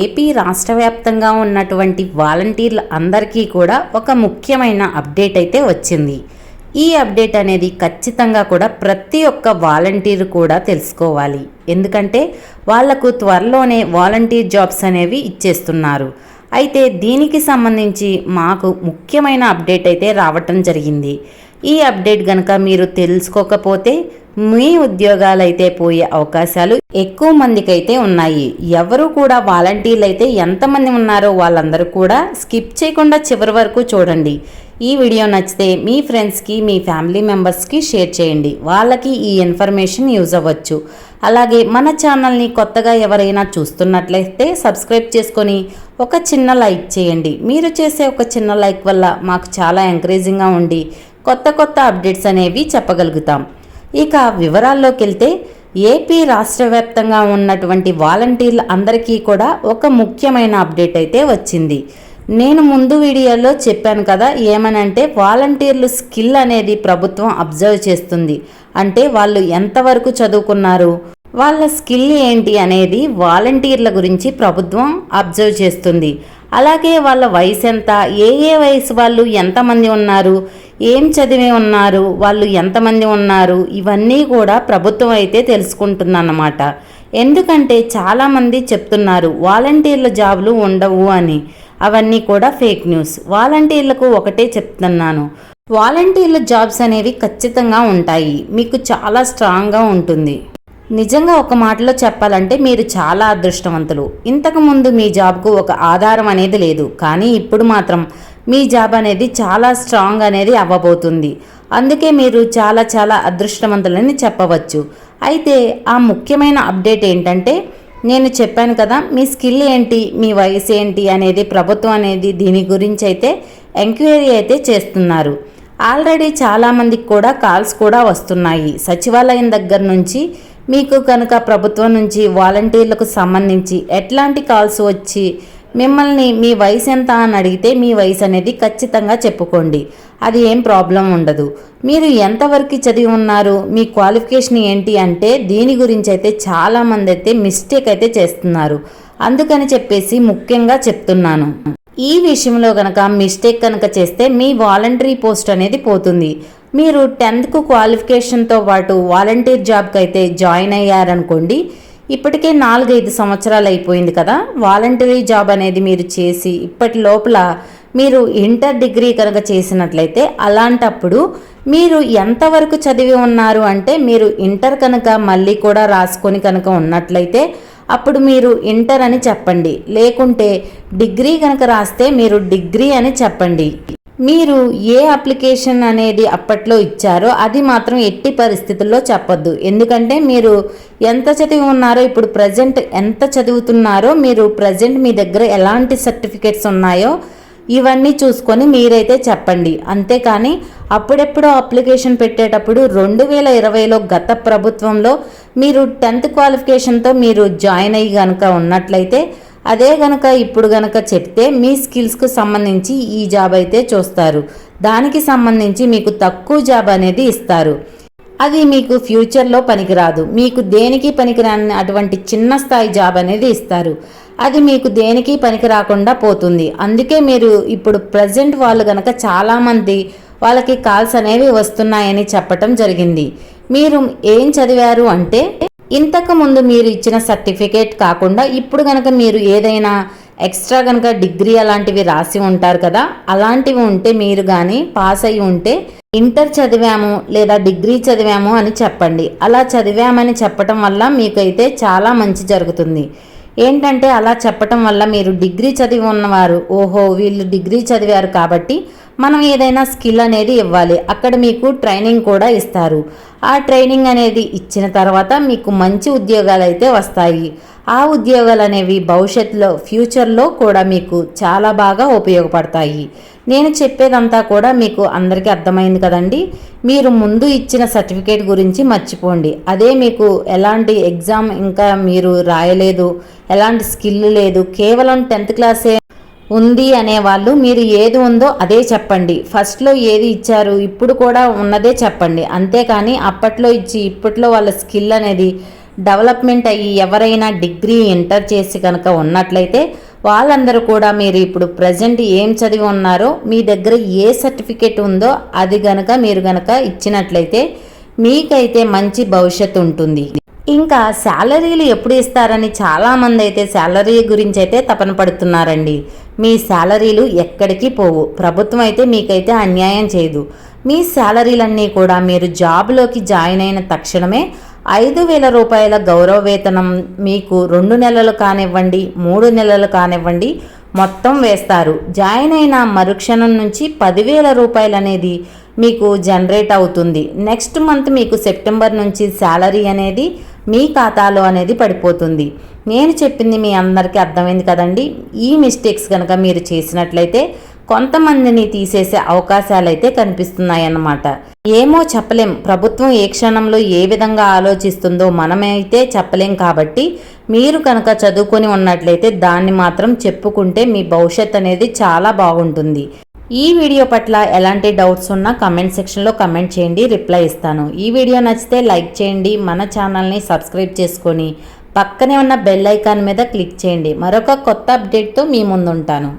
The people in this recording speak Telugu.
ఏపీ రాష్ట్ర వ్యాప్తంగా ఉన్నటువంటి వాలంటీర్లు అందరికీ కూడా ఒక ముఖ్యమైన అప్డేట్ అయితే వచ్చింది. ఈ అప్డేట్ అనేది ఖచ్చితంగా కూడా ప్రతి ఒక్క వాలంటీర్ కూడా తెలుసుకోవాలి. ఎందుకంటే వాళ్ళకు త్వరలోనే వాలంటీర్ జాబ్స్ అనేవి ఇచ్చేస్తున్నారు. అయితే దీనికి సంబంధించి మాకు ముఖ్యమైన అప్డేట్ అయితే రావటం జరిగింది. ఈ అప్డేట్ కనుక మీరు తెలుసుకోకపోతే మీ ఉద్యోగాలు అయితే పోయే అవకాశాలు ఎక్కువ మందికైతే ఉన్నాయి. ఎవరు కూడా వాలంటీర్లు అయితే ఎంతమంది ఉన్నారో వాళ్ళందరూ కూడా స్కిప్ చేయకుండా చివరి వరకు చూడండి. ఈ వీడియో నచ్చితే మీ ఫ్రెండ్స్కి మీ ఫ్యామిలీ మెంబర్స్కి షేర్ చేయండి. వాళ్ళకి ఈ ఇన్ఫర్మేషన్ యూజ్ అవ్వచ్చు. అలాగే మన ఛానల్ని కొత్తగా ఎవరైనా చూస్తున్నట్లయితే సబ్స్క్రైబ్ చేసుకొని ఒక చిన్న లైక్ చేయండి. మీరు చేసే ఒక చిన్న లైక్ వల్ల మాకు చాలా ఎంకరేజింగ్గా ఉండి కొత్త కొత్త అప్డేట్స్ అనేవి చెప్పగలుగుతాం. ఇక వివరాల్లోకి వెళ్తే ఏపీ రాష్ట్ర వ్యాప్తంగా ఉన్నటువంటి వాలంటీర్లు అందరికీ కూడా ఒక ముఖ్యమైన అప్డేట్ అయితే వచ్చింది. నేను ముందు వీడియోలో చెప్పాను కదా ఏమనంటే వాలంటీర్లు స్కిల్ అనేది ప్రభుత్వం అబ్జర్వ్ చేస్తుంది. అంటే వాళ్ళు ఎంతవరకు చదువుకున్నారు వాళ్ళ స్కిల్ ఏంటి అనేది వాలంటీర్ల గురించి ప్రభుత్వం అబ్జర్వ్ చేస్తుంది. అలాగే వాళ్ళ వయసు ఎంత? ఏ ఏ వయసు వాళ్ళు? ఎంతమంది ఉన్నారు? ఏం చదివి ఉన్నారు? వాళ్ళు ఎంతమంది ఉన్నారు? ఇవన్నీ కూడా ప్రభుత్వం అయితే తెలుసుకుంటుందన్నమాట. ఎందుకంటే చాలామంది చెప్తున్నారు వాలంటీర్ల జాబులు ఉండవు అని. అవన్నీ కూడా ఫేక్ న్యూస్. వాలంటీర్లకు ఒకటే చెప్తున్నాను. వాలంటీర్ల జాబ్స్ అనేవి ఖచ్చితంగా ఉంటాయి. మీకు చాలా స్ట్రాంగ్గా ఉంటుంది. నిజంగా ఒక మాటలో చెప్పాలంటే మీరు చాలా అదృష్టవంతులు. ఇంతకుముందు మీ జాబ్కు ఒక ఆధారం అనేది లేదు. కానీ ఇప్పుడు మాత్రం మీ జాబ్ అనేది చాలా స్ట్రాంగ్ అనేది అవ్వబోతుంది. అందుకే మీరు చాలా చాలా అదృష్టవంతులని చెప్పవచ్చు. అయితే ఆ ముఖ్యమైన అప్డేట్ ఏంటంటే నేను చెప్పాను కదా మీ స్కిల్ ఏంటి మీ వయసు ఏంటి అనేది ప్రభుత్వం అనేది దీని గురించి అయితే ఎంక్వైరీ అయితే చేస్తున్నారు. ఆల్రెడీ చాలామందికి కూడా కాల్స్ కూడా వస్తున్నాయి. సచివాలయం దగ్గర నుంచి మీకు కనుక ప్రభుత్వం నుంచి వాలంటీర్లకు సంబంధించి ఎట్లాంటి కాల్స్ వచ్చి మిమ్మల్ని మీ వయసు ఎంత అని అడిగితే మీ వయసు అనేది ఖచ్చితంగా చెప్పుకోండి. అది ఏం ప్రాబ్లం ఉండదు. మీరు ఎంతవరకు చదివి ఉన్నారు? మీ క్వాలిఫికేషన్ ఏంటి అంటే దీని గురించి అయితే చాలామంది అయితే మిస్టేక్ అయితే చేస్తున్నారు. అందుకని చెప్పేసి ముఖ్యంగా చెప్తున్నాను. ఈ విషయంలో కనుక మిస్టేక్ కనుక చేస్తే మీ వాలంటరీ పోస్ట్ అనేది పోతుంది. మీరు టెన్త్కు క్వాలిఫికేషన్తో పాటు వాలంటీర్ జాబ్కి అయితే జాయిన్ అయ్యారనుకోండి ఇప్పటికే నాలుగైదు సంవత్సరాలు అయిపోయింది కదా వాలంటరీ జాబ్ అనేది మీరు చేసి ఇప్పటి లోపల మీరు ఇంటర్ డిగ్రీ కనుక చేసినట్లయితే అలాంటప్పుడు మీరు ఎంతవరకు చదివి ఉన్నారు అంటే మీరు ఇంటర్ కనుక మళ్ళీ కూడా రాసుకొని కనుక ఉన్నట్లయితే అప్పుడు మీరు ఇంటర్ అని చెప్పండి. లేకుంటే డిగ్రీ కనుక రాస్తే మీరు డిగ్రీ అని చెప్పండి. మీరు ఏ అప్లికేషన్ అనేది అప్పట్లో ఇచ్చారో అది మాత్రం ఎట్టి పరిస్థితుల్లో చెప్పొద్దు. ఎందుకంటే మీరు ఎంత చదివి ఉన్నారో ఇప్పుడు ప్రజెంట్ ఎంత చదువుతున్నారో మీరు ప్రజెంట్ మీ దగ్గర ఎలాంటి సర్టిఫికేట్స్ ఉన్నాయో ఇవన్నీ చూసుకొని మీరైతే చెప్పండి. అంతేకాని అప్పుడెప్పుడు అప్లికేషన్ పెట్టేటప్పుడు రెండు వేల ఇరవైలో గత ప్రభుత్వంలో మీరు టెన్త్ క్వాలిఫికేషన్తో మీరు జాయిన్ అయ్యి కనుక ఉన్నట్లయితే అదే గనక ఇప్పుడు గనక చెప్తే మీ స్కిల్స్కు సంబంధించి ఈ జాబ్ అయితే చూస్తారు. దానికి సంబంధించి మీకు తక్కువ జాబ్ అనేది ఇస్తారు. అది మీకు ఫ్యూచర్లో పనికిరాదు. మీకు దేనికి పనికిరాని అటువంటి చిన్న స్థాయి జాబ్ అనేది ఇస్తారు. అది మీకు దేనికి పనికి రాకుండా పోతుంది. అందుకే మీరు ఇప్పుడు ప్రజెంట్ వాళ్ళు గనక చాలామంది వాళ్ళకి కాల్స్ అనేవి వస్తున్నాయని చెప్పటం జరిగింది. మీరు ఏం చదివారు అంటే ఇంతకు ముందు మీరు ఇచ్చిన సర్టిఫికేట్ కాకుండా ఇప్పుడు కనుక మీరు ఏదైనా ఎక్స్ట్రా కనుక డిగ్రీ అలాంటివి రాసి ఉంటారు కదా అలాంటివి ఉంటే మీరు కానీ పాస్ అయి ఉంటే ఇంటర్ చదివాము లేదా డిగ్రీ చదివాము అని చెప్పండి. అలా చదివామని చెప్పటం వల్ల మీకైతే చాలా మంచి జరుగుతుంది. ఏంటంటే అలా చెప్పటం వల్ల మీరు డిగ్రీ చదివి ఉన్నవారు ఓహో వీళ్ళు డిగ్రీ చదివారు కాబట్టి మనం ఏదైనా స్కిల్ అనేది ఇవ్వాలి. అక్కడ మీకు ట్రైనింగ్ కూడా ఇస్తారు. ఆ ట్రైనింగ్ అనేది ఇచ్చిన తర్వాత మీకు మంచి ఉద్యోగాలు అయితే వస్తాయి. ఆ ఉద్యోగాలు అనేవి భవిష్యత్తులో ఫ్యూచర్లో కూడా మీకు చాలా బాగా ఉపయోగపడతాయి. నేను చెప్పేదంతా కూడా మీకు అందరికీ అర్థమైంది కదండి. మీరు ముందు ఇచ్చిన సర్టిఫికేట్ గురించి మర్చిపోండి. అదే మీకు ఎలాంటి ఎగ్జామ్ ఇంకా మీరు రాయలేదు ఎలాంటి స్కిల్ లేదు కేవలం టెన్త్ క్లాసే ఉంది అనేవాళ్ళు మీరు ఏది ఉందో అదే చెప్పండి. ఫస్ట్లో ఏది ఇచ్చారు ఇప్పుడు కూడా ఉన్నదే చెప్పండి. అంతేకాని అప్పట్లో ఇచ్చి ఇప్పట్లో వాళ్ళ స్కిల్ అనేది డెవలప్మెంట్ అయ్యి ఎవరైనా డిగ్రీ ఎంటర్ చేసి కనుక ఉన్నట్లయితే వాళ్ళందరూ కూడా మీరు ఇప్పుడు ప్రజెంట్ ఏం చదివి ఉన్నారో మీ దగ్గర ఏ సర్టిఫికేట్ ఉందో అది గనక మీరు గనక ఇచ్చినట్లయితే మీకైతే మంచి భవిష్యత్తు ఉంటుంది. ఇంకా శాలరీలు ఎప్పుడు ఇస్తారని చాలామంది అయితే శాలరీ గురించి అయితే తపన పడుతున్నారండి. మీ శాలరీలు ఎక్కడికి పోవు. ప్రభుత్వం అయితే మీకైతే అన్యాయం చేయదు. మీ శాలరీలన్నీ కూడా మీరు జాబ్లోకి జాయిన్ అయిన తక్షణమే ఐదు వేల రూపాయల గౌరవ వేతనం మీకు రెండు నెలలు కానివ్వండి మూడు నెలలు కానివ్వండి మొత్తం వేస్తారు. జాయిన్ అయిన మరుక్షణం నుంచి పదివేల రూపాయలు అనేది మీకు జనరేట్ అవుతుంది. నెక్స్ట్ మంత్ మీకు సెప్టెంబర్ నుంచి శాలరీ అనేది మీ ఖాతాలో అనేది పడిపోతుంది. నేను చెప్పింది మీ అందరికీ అర్థమైంది కదండి. ఈ మిస్టేక్స్ కనుక మీరు చేసినట్లయితే కొంతమందిని తీసేసే అవకాశాలు అయితే కనిపిస్తున్నాయన్నమాట. ఏమో చెప్పలేం. ప్రభుత్వం ఏ క్షణంలో ఏ విధంగా ఆలోచిస్తుందో మనమైతే చెప్పలేం కాబట్టి మీరు కనుక చదువుకొని ఉన్నట్లయితే దాన్ని మాత్రం చెప్పుకుంటే మీ భవిష్యత్ అనేది చాలా బాగుంటుంది. ఈ వీడియో పట్ల ఎలాంటి డౌట్స్ ఉన్నా కమెంట్ సెక్షన్లో కమెంట్ చేయండి రిప్లై ఇస్తాను. ఈ వీడియో నచ్చితే లైక్ చేయండి మన ఛానల్ని సబ్స్క్రైబ్ చేసుకొని పక్కనే ఉన్న బెల్ ఐకాన్ మీద క్లిక్ చేయండి. మరొక కొత్త అప్డేట్తో మీ ముందుంటాను.